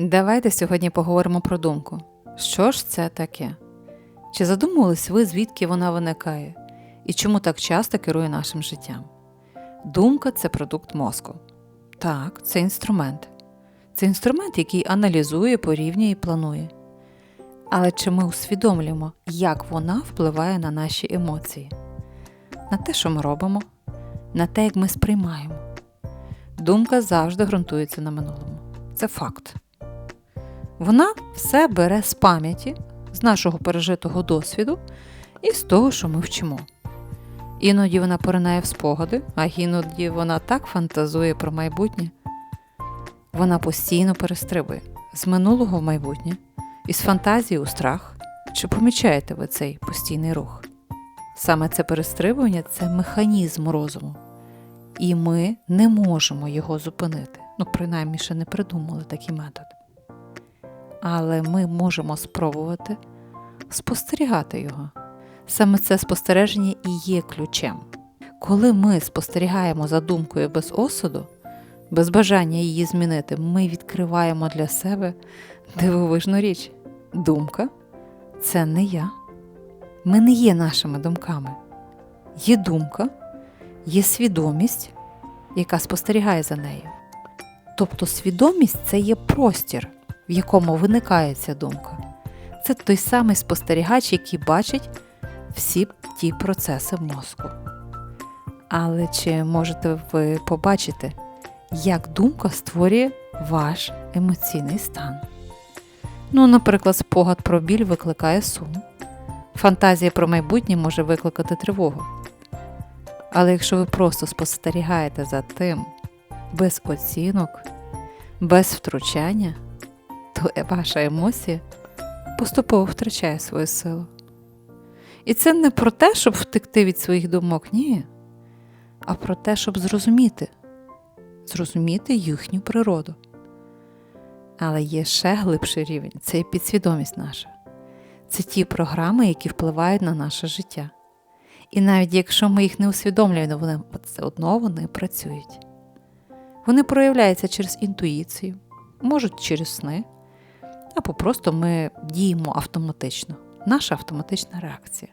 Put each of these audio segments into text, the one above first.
Давайте сьогодні поговоримо про думку. Що ж це таке? Чи задумувались ви, звідки вона виникає, і чому так часто керує нашим життям? Думка це продукт мозку. Так, це інструмент. Це інструмент, який аналізує, порівнює і планує. Але чи ми усвідомлюємо, як вона впливає на наші емоції, на те, що ми робимо, на те, як ми сприймаємо? Думка завжди ґрунтується на минулому. Це факт. Вона все бере з пам'яті, з нашого пережитого досвіду і з того, що ми вчимо. Іноді вона поринає в спогади, а іноді вона так фантазує про майбутнє. Вона постійно перестрибує з минулого в майбутнє, із фантазії у страх. Чи помічаєте ви цей постійний рух? Саме це перестрибування це механізм розуму, і ми не можемо його зупинити. Ну, принаймні, ще не придумали такий метод. Але ми можемо спробувати спостерігати його. Саме це спостереження і є ключем. Коли ми спостерігаємо за думкою без осуду, без бажання її змінити, ми відкриваємо для себе дивовижну річ. Думка це не я. Ми не є нашими думками. Є думка, є свідомість, яка спостерігає за нею. Тобто свідомість це є простір, в якому виникає ця думка. Це той самий спостерігач, який бачить всі ті процеси мозку. Але чи можете ви побачити, як думка створює ваш емоційний стан? Ну, наприклад, спогад про біль викликає сум, фантазія про майбутнє може викликати тривогу. Але якщо ви просто спостерігаєте за тим без оцінок, без втручання, то ваша емоція поступово втрачає свою силу. І це не про те, щоб втекти від своїх думок, ні, а про те, щоб зрозуміти, зрозуміти їхню природу. Але є ще глибший рівень це є підсвідомість наша. Це ті програми, які впливають на наше життя. І навіть якщо ми їх не усвідомлюємо, вони все одно вони працюють. Вони проявляються через інтуїцію, можуть через сни, або просто ми діємо автоматично, наша автоматична реакція.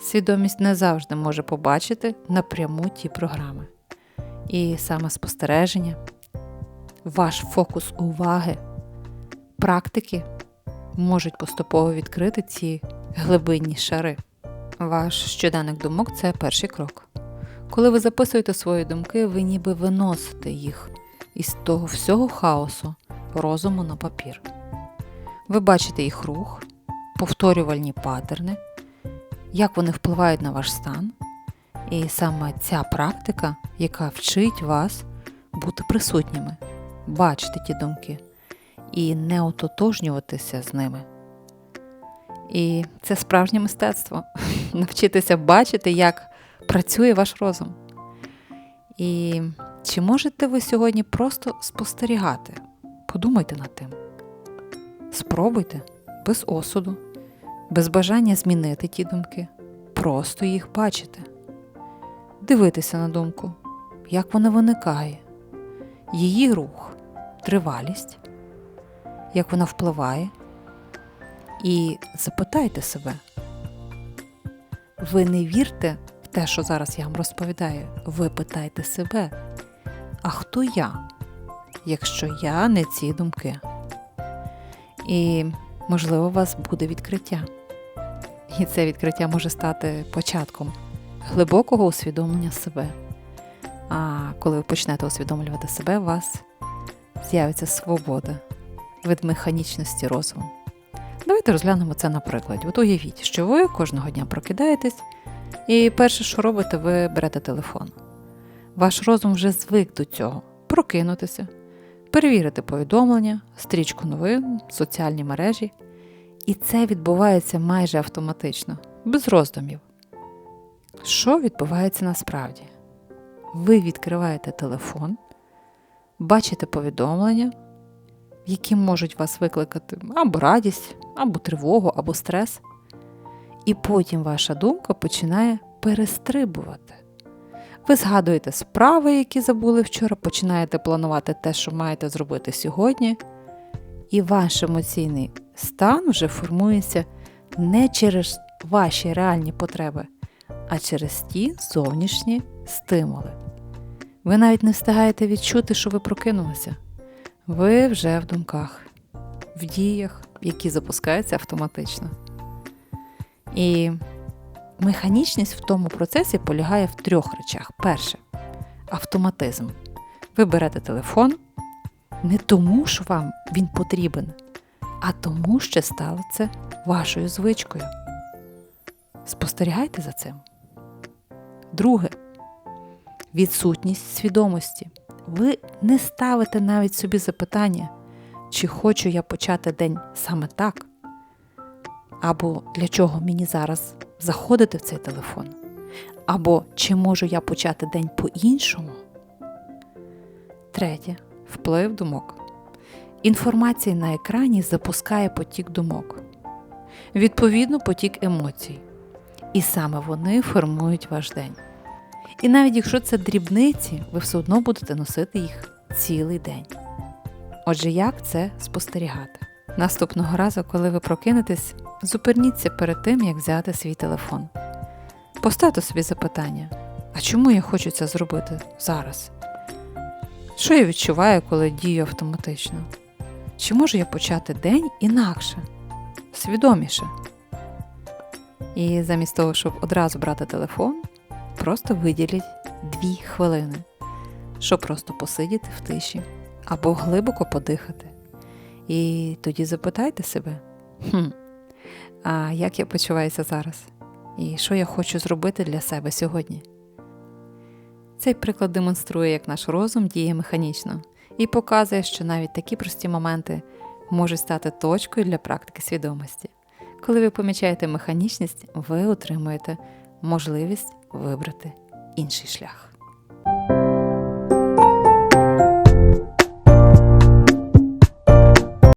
Свідомість не завжди може побачити напряму ті програми. І саме спостереження, ваш фокус уваги, практики можуть поступово відкрити ці глибинні шари. Ваш щоденник думок це перший крок. Коли ви записуєте свої думки, ви ніби виносите їх із того всього хаосу розуму на папір. Ви бачите їх рух, повторювальні патерни, як вони впливають на ваш стан. І саме ця практика, яка вчить вас бути присутніми, бачити ті думки і не ототожнюватися з ними. І це справжнє мистецтво навчитися бачити, як працює ваш розум. І чи можете ви сьогодні просто спостерігати? Подумайте над тим. Спробуйте без осуду, без бажання змінити ті думки, просто їх бачити, дивитися на думку, як вона виникає, її рух, тривалість, як вона впливає. І запитайте себе, ви не вірте в те, що зараз я вам розповідаю, ви питайте себе, а хто я, якщо я не ці думки? І, можливо, у вас буде відкриття. І це відкриття може стати початком глибокого усвідомлення себе. А коли ви почнете усвідомлювати себе, у вас з'явиться свобода від механічності розуму. Давайте розглянемо це на прикладі. От уявіть, що ви кожного дня прокидаєтесь, і перше, що робите, ви берете телефон. Ваш розум вже звик до цього прокинутися, перевірити повідомлення, стрічку новин, соціальні мережі. І це відбувається майже автоматично, без роздумів. Що відбувається насправді? Ви відкриваєте телефон, бачите повідомлення, які можуть вас викликати або радість, або тривогу, або стрес. І потім ваша думка починає перестрибувати. Ви згадуєте справи, які забули вчора, починаєте планувати те, що маєте зробити сьогодні, І ваш емоційний стан вже формується не через ваші реальні потреби, а через ті зовнішні стимули. Ви навіть не встигаєте відчути, що ви прокинулися. Ви вже в думках, в діях, які запускаються автоматично. І механічність в тому процесі полягає в трьох речах. Перше автоматизм. Ви берете телефон не тому, що вам він потрібен, а тому, що стало це вашою звичкою. Спостерігайте за цим. Друге відсутність свідомості. Ви не ставите навіть собі запитання, чи хочу я почати день саме так, або для чого мені зараз заходити в цей телефон, або чи можу я почати день по-іншому. Третє вплив думок. Інформація на екрані запускає потік думок, відповідно, потік емоцій. І саме вони формують ваш день. І навіть якщо це дрібниці, ви все одно будете носити їх цілий день. Отже, як це спостерігати? Наступного разу, коли ви прокинетесь, зупиніться перед тим, як взяти свій телефон. Поставте собі запитання: а чому я хочу це зробити зараз? Що я відчуваю, коли дію автоматично? Чи можу я почати день інакше, свідоміше? І замість того, щоб одразу брати телефон, просто виділіть дві хвилини, щоб просто посидіти в тиші або глибоко подихати. І тоді запитайте себе, хм, а як я почуваюся зараз? І що я хочу зробити для себе сьогодні? Цей приклад демонструє, як наш розум діє механічно, і показує, що навіть такі прості моменти можуть стати точкою для практики свідомості. Коли ви помічаєте механічність, ви отримуєте можливість вибрати інший шлях.